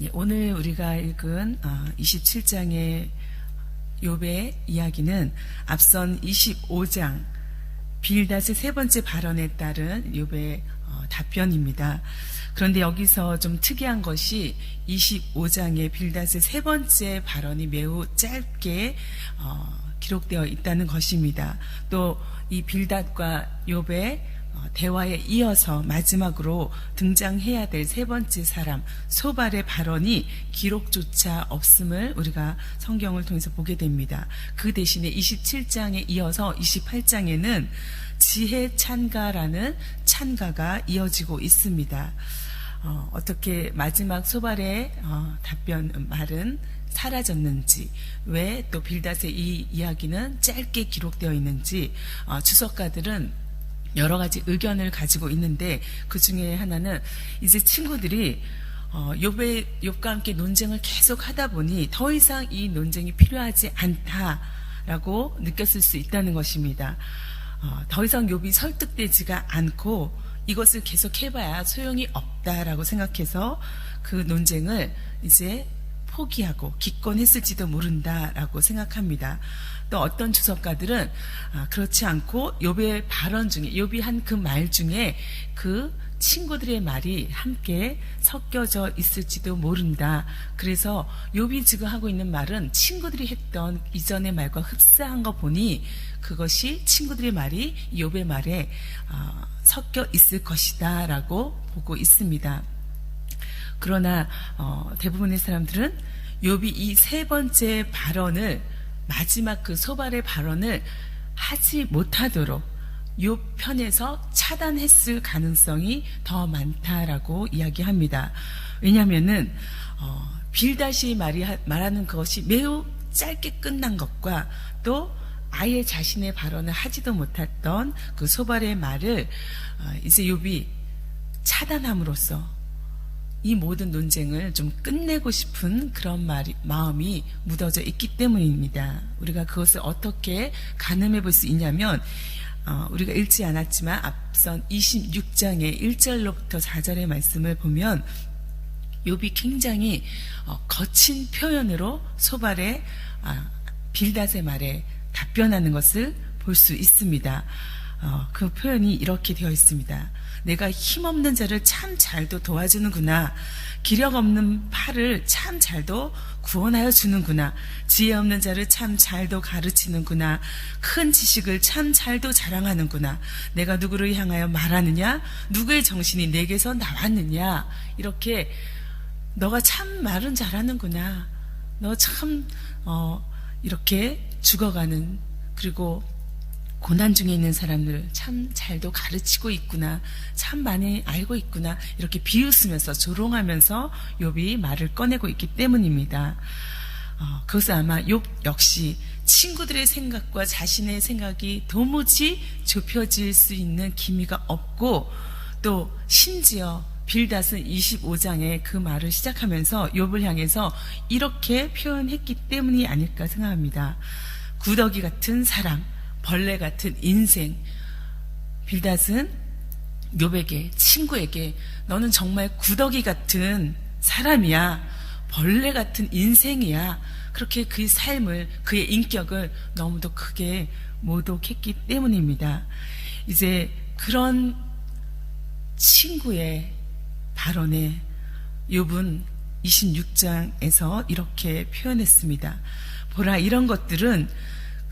예, 오늘 우리가 읽은 27장의 욥의 이야기는 앞선 25장 빌닷의 세 번째 발언에 따른 욥의 어, 답변입니다. 그런데 여기서 좀 특이한 것이 25장의 빌닷의 세 번째 발언이 매우 짧게 어, 기록되어 있다는 것입니다. 또 이 빌닷과 어, 대화에 이어서 마지막으로 등장해야 될 세 번째 사람 소발의 발언이 기록조차 없음을 우리가 성경을 통해서 보게 됩니다. 그 대신에 27장에 이어서 28장에는 지혜 찬가라는 찬가가 이어지고 있습니다. 어, 떻게 마지막 소발의 어, 답변 말은 사라졌는지 왜 또 빌닷의 이 이야기는 짧게 기록되어 있는지 어, 주석가들은 여러 가지 의견을 가지고 있는데 그 중에 하나는 이제 친구들이 어, 욥과 함께 논쟁을 계속 하다 보니 더 이상 이 논쟁이 필요하지 않다라고 느꼈을 수 있다는 것입니다. 어, 더 이상 욥이 설득되지가 않고 이것을 계속 해봐야 소용이 없다라고 생각해서 그 논쟁을 이제 포기하고 기권했을지도 모른다라고 생각합니다. 또 어떤 주석가들은 아, 그렇지 않고 욥의 발언 중에 욥이 한 그 말 중에 그 친구들의 말이 함께 섞여져 있을지도 모른다. 그래서 욥이 지금 하고 있는 말은 친구들이 했던 이전의 말과 흡사한 거 보니 그것이 친구들의 말이 욥의 말에 어, 섞여 있을 것이다라고 보고 있습니다. 그러나 어, 대부분의 사람들은 욥이 이 세 번째 발언을 마지막 그 소발의 발언을 하지 못하도록 욥 편에서 차단했을 가능성이 더 많다라고 이야기합니다. 왜냐하면은 어, 빌다시 말이 말하는 것이 매우 짧게 끝난 것과 또 아예 자신의 발언을 하지도 못했던 그 소발의 말을 어, 이제 욥이 차단함으로써 이 모든 논쟁을 좀 끝내고 싶은 그런 말이, 마음이 묻어져 있기 때문입니다. 우리가 그것을 어떻게 가늠해 볼 수 있냐면 어, 우리가 읽지 않았지만 앞선 26장의 1절로부터 4절의 말씀을 보면 욥이 굉장히 어, 거친 표현으로 소발의 아, 빌닷의 말에 답변하는 것을 볼 수 있습니다. 어, 그 표현이 이렇게 되어 있습니다. 내가 힘없는 자를 참 잘도 도와주는구나. 기력 없는 팔을 참 잘도 구원하여 주는구나. 지혜 없는 자를 참 잘도 가르치는구나. 큰 지식을 참 잘도 자랑하는구나. 내가 누구를 향하여 말하느냐? 누구의 정신이 내게서 나왔느냐? 이렇게 너가 참 말은 잘하는구나. 너 참, 어, 이렇게 죽어가는, 그리고 고난 중에 있는 사람들 참 잘도 가르치고 있구나. 참 많이 알고 있구나. 이렇게 비웃으면서 조롱하면서 욥이 말을 꺼내고 있기 때문입니다. 어, 그것은 아마 욥 역시 친구들의 생각과 자신의 생각이 도무지 좁혀질 수 있는 기미가 없고 또 심지어 빌닷은 25장에 그 말을 시작하면서 욥을 향해서 이렇게 표현했기 때문이 아닐까 생각합니다. 구더기 같은 사람, 벌레 같은 인생. 빌닷은 욥에게 친구에게 너는 정말 구더기 같은 사람이야. 벌레 같은 인생이야. 그렇게 그의 삶을 그의 인격을 너무도 크게 모독했기 때문입니다. 이제 그런 친구의 발언에 욥은 26장에서 이렇게 표현했습니다. 보라 이런 것들은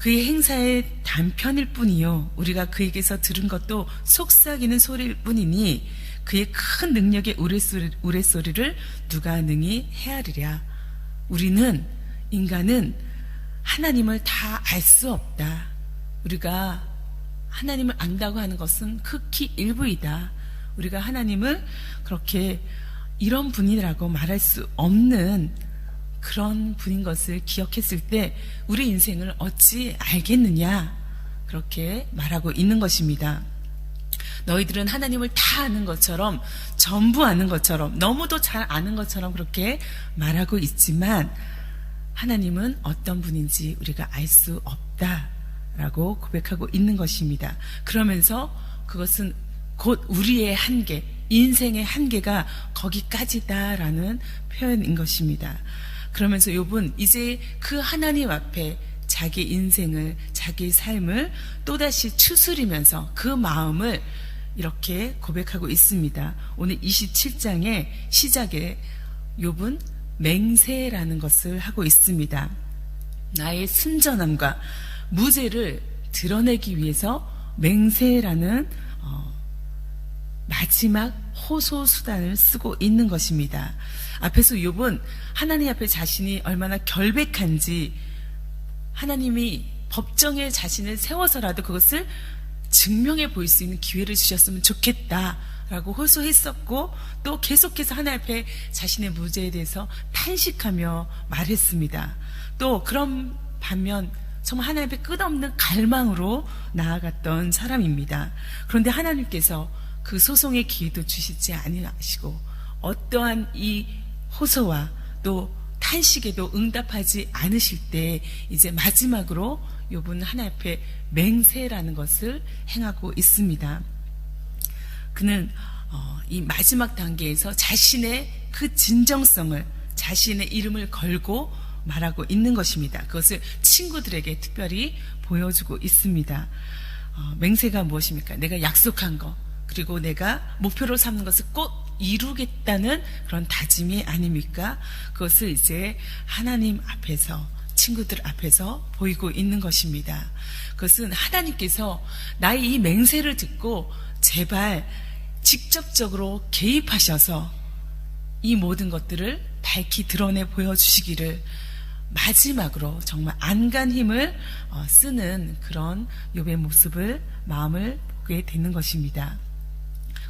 그의 행사의 단편일 뿐이요. 우리가 그에게서 들은 것도 속삭이는 소리일 뿐이니 그의 큰 능력의 우레소리, 우레소리를 누가 능히 헤아리랴. 우리는 인간은 하나님을 다 알 수 없다. 우리가 하나님을 안다고 하는 것은 극히 일부이다. 우리가 하나님을 그렇게 이런 분이라고 말할 수 없는 그런 분인 것을 기억했을 때 우리 인생을 어찌 알겠느냐 그렇게 말하고 있는 것입니다. 너희들은 하나님을 다 아는 것처럼 전부 아는 것처럼 너무도 잘 아는 것처럼 그렇게 말하고 있지만 하나님은 어떤 분인지 우리가 알 수 없다라고 고백하고 있는 것입니다. 그러면서 그것은 곧 우리의 한계, 인생의 한계가 거기까지다라는 표현인 것입니다. 그러면서 욥은 이제 그 하나님 앞에 자기 인생을 자기 삶을 또다시 추스리면서 그 마음을 이렇게 고백하고 있습니다. 오늘 27장의 시작에 욥은 맹세라는 것을 하고 있습니다. 나의 순전함과 무죄를 드러내기 위해서 맹세라는 어, 마지막 호소 수단을 쓰고 있는 것입니다. 앞에서 욥은 하나님 앞에 자신이 얼마나 결백한지 하나님이 법정에 자신을 세워서라도 그것을 증명해 보일 수 있는 기회를 주셨으면 좋겠다라고 호소했었고 또 계속해서 하나님 앞에 자신의 무죄에 대해서 탄식하며 말했습니다. 또 그런 반면 정말 하나님 앞에 끝없는 갈망으로 나아갔던 사람입니다. 그런데 하나님께서 그 소송의 기회도 주시지 아니하시고 어떠한 이 호소와 또 탄식에도 응답하지 않으실 때 이제 마지막으로 요분 하나 앞에 맹세라는 것을 행하고 있습니다. 그는 어, 이 마지막 단계에서 자신의 그 진정성을 자신의 이름을 걸고 말하고 있는 것입니다. 그것을 친구들에게 특별히 보여주고 있습니다. 어, 맹세가 무엇입니까? 내가 약속한 거, 그리고 내가 목표로 삼는 것을 꼭 이루겠다는 그런 다짐이 아닙니까? 그것을 이제 하나님 앞에서 친구들 앞에서 보이고 있는 것입니다. 그것은 하나님께서 나의 이 맹세를 듣고 제발 직접적으로 개입하셔서 이 모든 것들을 밝히 드러내 보여주시기를 마지막으로 정말 안간 힘을 어, 쓰는 그런 욥의 모습을 마음을 보게 되는 것입니다.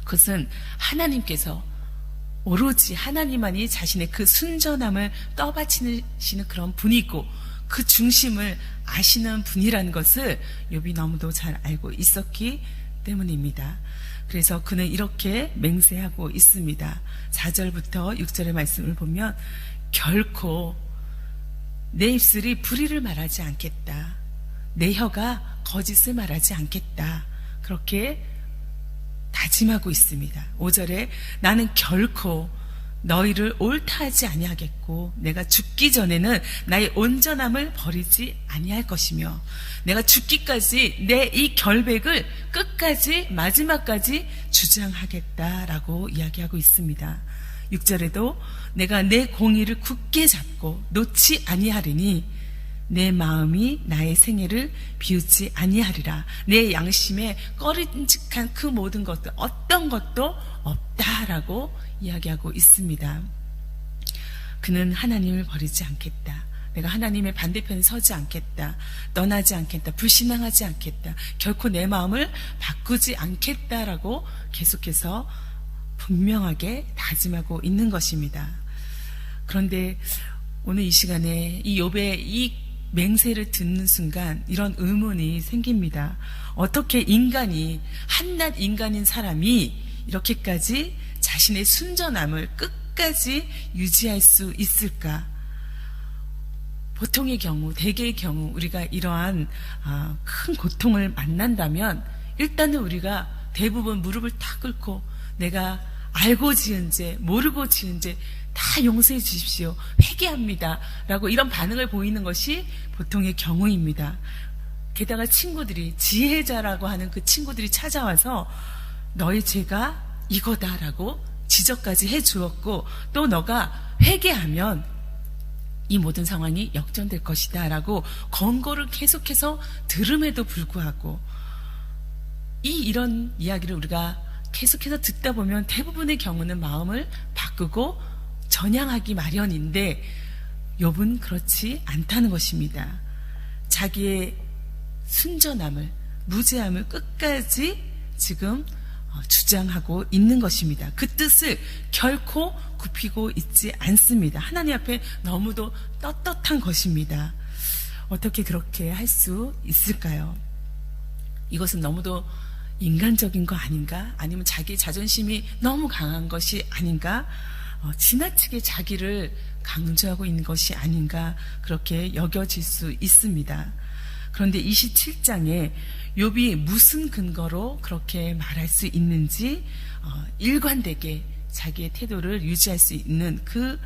그것은 하나님께서 오로지 하나님만이 자신의 그 순전함을 떠받치시는 그런 분이고 그 중심을 아시는 분이라는 것을 욥이 너무도 잘 알고 있었기 때문입니다. 그래서 그는 이렇게 맹세하고 있습니다. 4절부터 6절의 말씀을 보면 결코 내 입술이 불의를 말하지 않겠다. 내 혀가 거짓을 말하지 않겠다. 그렇게 다짐하고 있습니다. 5절에 나는 결코 너희를 옳다 하지 아니하겠고 내가 죽기 전에는 나의 온전함을 버리지 아니할 것이며 내가 죽기까지 내 이 결백을 끝까지 마지막까지 주장하겠다라고 이야기하고 있습니다. 6절에도 내가 내 공의를 굳게 잡고 놓지 아니하리니 내 마음이 나의 생애를 비웃지 아니하리라. 내 양심에 꺼림직한 그 모든 것들 어떤 것도 없다라고 이야기하고 있습니다. 그는 하나님을 버리지 않겠다. 내가 하나님의 반대편에 서지 않겠다. 떠나지 않겠다. 불신앙하지 않겠다. 결코 내 마음을 바꾸지 않겠다라고 계속해서 분명하게 다짐하고 있는 것입니다. 그런데 오늘 이 시간에 이 욥의 이 맹세를 듣는 순간 이런 의문이 생깁니다. 어떻게 인간이 한낱 인간인 사람이 이렇게까지 자신의 순전함을 끝까지 유지할 수 있을까? 보통의 경우, 대개의 경우 우리가 이러한 아, 큰 고통을 만난다면 일단은 우리가 대부분 무릎을 탁 꿇고 내가 알고 지은 죄, 모르고 지은 죄 다 용서해 주십시오. 회개합니다. 라고 이런 반응을 보이는 것이 보통의 경우입니다. 게다가 친구들이 지혜자라고 하는 그 친구들이 찾아와서 너의 죄가 이거다라고 지적까지 해 주었고 또 너가 회개하면 이 모든 상황이 역전될 것이다 라고 권고를 계속해서 들음에도 불구하고 이 이런 이야기를 우리가 계속해서 듣다 보면 대부분의 경우는 마음을 바꾸고 전향하기 마련인데 욥은 그렇지 않다는 것입니다. 자기의 순전함을 무죄함을 끝까지 지금 어, 주장하고 있는 것입니다. 그 뜻을 결코 굽히고 있지 않습니다. 하나님 앞에 너무도 떳떳한 것입니다. 어떻게 그렇게 할 수 있을까요? 이것은 너무도 인간적인 거 아닌가? 아니면 자기 자존심이 너무 강한 것이 아닌가? 어, 지나치게 자기를 강조하고 있는 것이 아닌가? 그렇게 여겨질 수 있습니다. 그런데 27장에 욥이 무슨 근거로 그렇게 말할 수 있는지 어, 일관되게 자기의 태도를 유지할 수 있는 그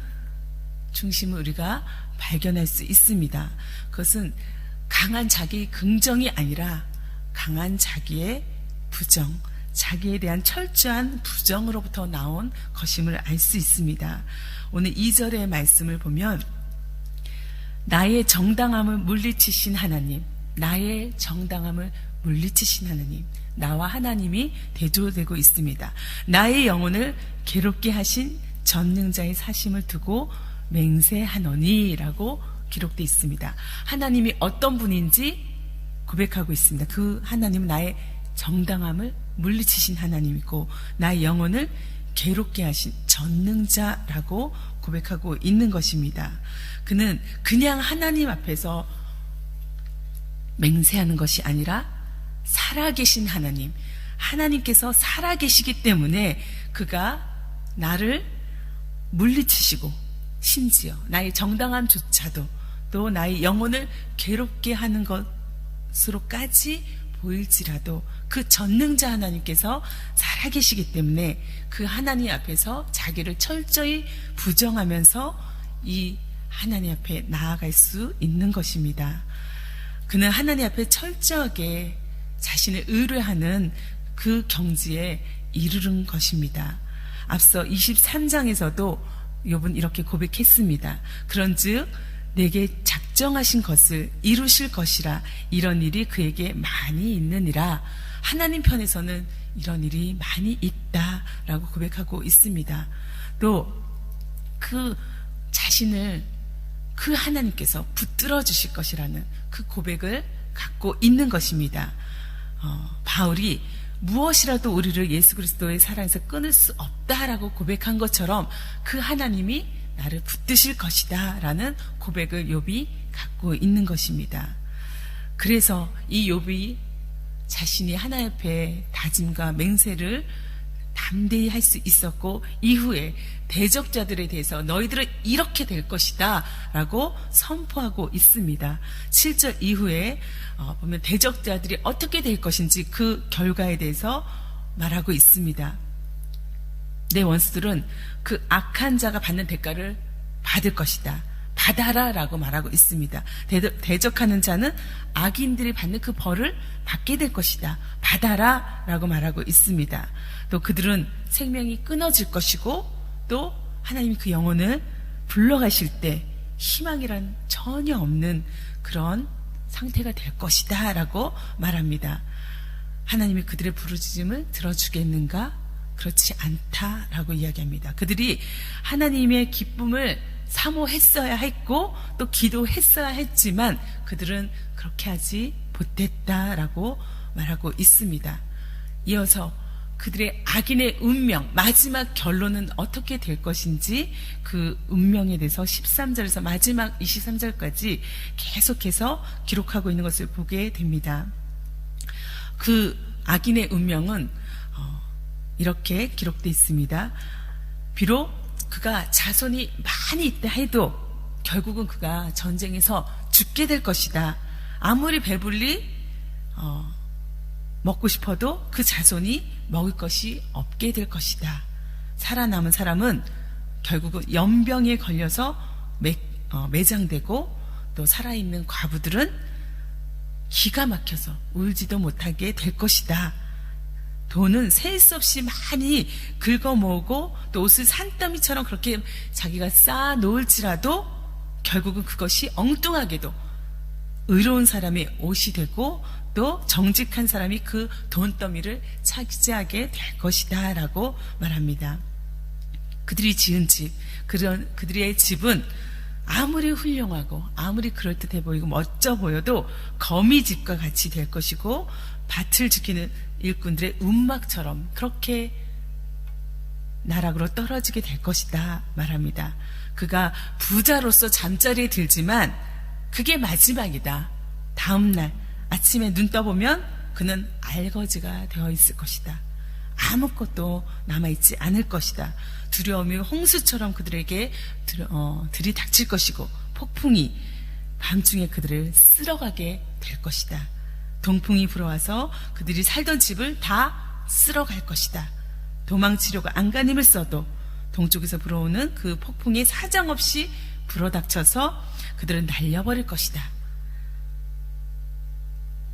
중심을 우리가 발견할 수 있습니다. 그것은 강한 자기 긍정이 아니라 강한 자기의 부정, 자기에 대한 철저한 부정으로부터 나온 것임을 알 수 있습니다. 오늘 2절의 말씀을 보면 나의 정당함을 물리치신 하나님, 나의 정당함을 물리치신 하나님, 나와 하나님이 대조되고 있습니다. 나의 영혼을 괴롭게 하신 전능자의 사심을 두고 맹세하노니라고 기록되어 있습니다. 하나님이 어떤 분인지 고백하고 있습니다. 그 하나님은 나의 정당함을 물리치신 하나님이고 나의 영혼을 괴롭게 하신 전능자라고 고백하고 있는 것입니다. 그는 그냥 하나님 앞에서 맹세하는 것이 아니라 살아계신 하나님, 하나님께서 살아계시기 때문에 그가 나를 물리치시고 심지어 나의 정당함조차도 또 나의 영혼을 괴롭게 하는 것으로까지 보일지라도 그 전능자 하나님께서 살아계시기 때문에 그 하나님 앞에서 자기를 철저히 부정하면서 이 하나님 앞에 나아갈 수 있는 것입니다. 그는 하나님 앞에 철저하게 자신을 의뢰하는 그 경지에 이르는 것입니다. 앞서 23장에서도 욥은 이렇게 고백했습니다. 그런즉 내게 작정하신 것을 이루실 것이라 이런 일이 그에게 많이 있느니라 하나님 편에서는 이런 일이 많이 있다라고 고백하고 있습니다. 또 그 자신을 그 하나님께서 붙들어 주실 것이라는 그 고백을 갖고 있는 것입니다. 어, 바울이 무엇이라도 우리를 예수 그리스도의 사랑에서 끊을 수 없다라고 고백한 것처럼 그 하나님이 나를 붙드실 것이다라는 고백을 욥이 갖고 있는 것입니다. 그래서 이 욥이 자신이 하나님 앞에 다짐과 맹세를 담대히 할 수 있었고 이후에 대적자들에 대해서 너희들은 이렇게 될 것이다 라고 선포하고 있습니다. 7절 이후에 어, 보면 대적자들이 어떻게 될 것인지 그 결과에 대해서 말하고 있습니다. 내 원수들은 그 악한 자가 받는 대가를 받을 것이다. 받아라 라고 말하고 있습니다. 대적하는 자는 악인들이 받는 그 벌을 받게 될 것이다. 받아라 라고 말하고 있습니다. 또 그들은 생명이 끊어질 것이고 또 하나님이 그 영혼을 불러가실 때 희망이란 전혀 없는 그런 상태가 될 것이다 라고 말합니다. 하나님이 그들의 부르짖음을 들어주겠는가? 그렇지 않다 라고 이야기합니다. 그들이 하나님의 기쁨을 사모했어야 했고 또 기도했어야 했지만 그들은 그렇게 하지 못했다라고 말하고 있습니다. 이어서 그들의 악인의 운명, 마지막 결론은 어떻게 될 것인지 그 운명에 대해서 13절에서 마지막 23절까지 계속해서 기록하고 있는 것을 보게 됩니다. 그 악인의 운명은 어, 이렇게 기록되어 있습니다. 비록 그가 자손이 많이 있다 해도 결국은 그가 전쟁에서 죽게 될 것이다. 아무리 배불리 어, 먹고 싶어도 그 자손이 먹을 것이 없게 될 것이다. 살아남은 사람은 결국은 연병에 걸려서 매, 어, 매장되고 또 살아있는 과부들은 기가 막혀서 울지도 못하게 될 것이다. 돈은 셀 수 없이 많이 긁어 모으고 또 옷을 산더미처럼 그렇게 자기가 쌓아 놓을지라도 결국은 그것이 엉뚱하게도 의로운 사람의 옷이 되고 또 정직한 사람이 그 돈더미를 차지하게 될 것이다 라고 말합니다. 그들이 지은 집, 그런, 그들의 집은 아무리 훌륭하고 아무리 그럴듯해 보이고 멋져 보여도 거미 집과 같이 될 것이고 밭을 지키는 일꾼들의 움막처럼 그렇게 나락으로 떨어지게 될 것이다 말합니다. 그가 부자로서 잠자리에 들지만 그게 마지막이다. 다음날 아침에 눈 떠보면 그는 알거지가 되어 있을 것이다. 아무것도 남아있지 않을 것이다. 두려움이 홍수처럼 그들에게 들, 어, 들이닥칠 것이고 폭풍이 밤중에 그들을 쓸어가게 될 것이다. 동풍이 불어와서 그들이 살던 집을 다 쓸어 갈 것이다. 도망치려고 안간힘을 써도 동쪽에서 불어오는 그 폭풍이 사정없이 불어닥쳐서 그들은 날려버릴 것이다.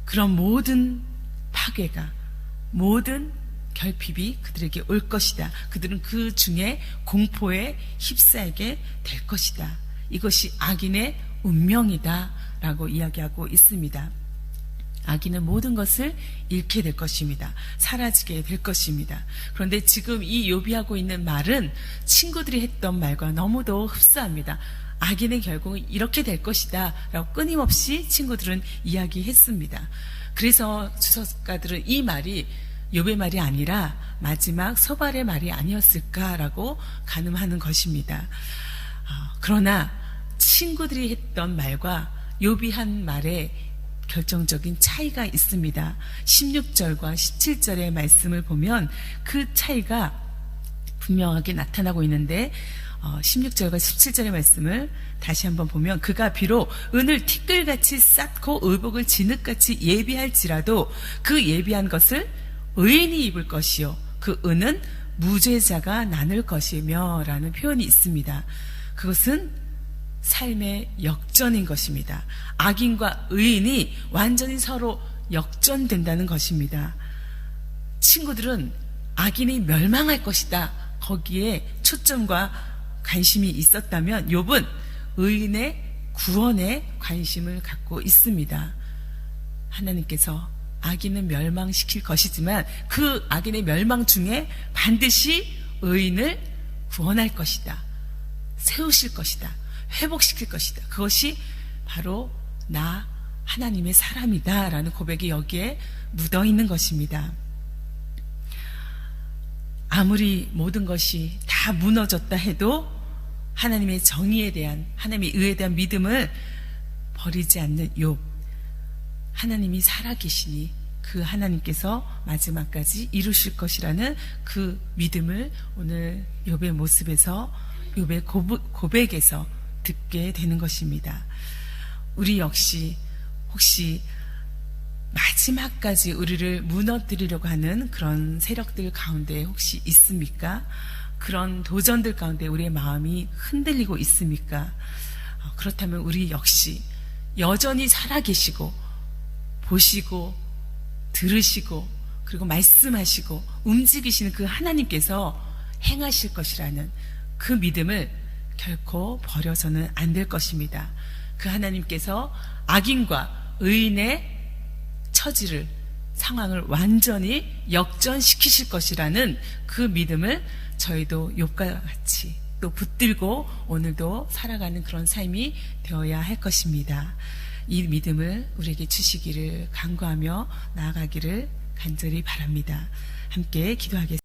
그런 모든 파괴가 모든 결핍이 그들에게 올 것이다. 그들은 그 중에 공포에 휩싸이게 될 것이다. 이것이 악인의 운명이다. 라고 이야기하고 있습니다. 악인은 모든 것을 잃게 될 것입니다. 사라지게 될 것입니다. 그런데 지금 이 요비하고 있는 말은 친구들이 했던 말과 너무도 흡사합니다. 악인의 결국은 이렇게 될 것이다. 라고 끊임없이 친구들은 이야기했습니다. 그래서 주석가들은 이 말이 욥의 말이 아니라 마지막 소발의 말이 아니었을까라고 가늠하는 것입니다. 아, 그러나 친구들이 했던 말과 욥이 한 말에 결정적인 차이가 있습니다. 16절과 17절의 말씀을 보면 그 차이가 분명하게 나타나고 있는데 어, 16절과 17절의 말씀을 다시 한번 보면 그가 비록 은을 티끌같이 쌓고 의복을 진흙같이 예비할지라도 그 예비한 것을 의인이 입을 것이요 그 은은 무죄자가 나눌 것이며 라는 표현이 있습니다. 그것은 삶의 역전인 것입니다. 악인과 의인이 완전히 서로 역전된다는 것입니다. 친구들은 악인이 멸망할 것이다. 거기에 초점과 관심이 있었다면 욥은 의인의 구원에 관심을 갖고 있습니다. 하나님께서 악인은 멸망시킬 것이지만 그 악인의 멸망 중에 반드시 의인을 구원할 것이다. 세우실 것이다. 회복시킬 것이다. 그것이 바로 나 하나님의 사람이다. 라는 고백이 여기에 묻어 있는 것입니다. 아무리 모든 것이 다 무너졌다 해도 하나님의 정의에 대한 하나님의 의에 대한 믿음을 버리지 않는 욥 하나님이 살아계시니 그 하나님께서 마지막까지 이루실 것이라는 그 믿음을 오늘 욥의 모습에서 욥의 고백에서 듣게 되는 것입니다. 우리 역시 혹시 마지막까지 우리를 무너뜨리려고 하는 그런 세력들 가운데 혹시 있습니까? 그런 도전들 가운데 우리의 마음이 흔들리고 있습니까? 어, 그렇다면 우리 역시 여전히 살아계시고 보시고 들으시고 그리고 말씀하시고 움직이시는 그 하나님께서 행하실 것이라는 그 믿음을 결코 버려서는 안 될 것입니다. 그 하나님께서 악인과 의인의 처지를 상황을 완전히 역전시키실 것이라는 그 믿음을 저희도 욕과 같이 또 붙들고 오늘도 살아가는 그런 삶이 되어야 할 것입니다. 이 믿음을 우리에게 주시기를 간구하며 나아가기를 간절히 바랍니다. 함께 기도하겠습니다.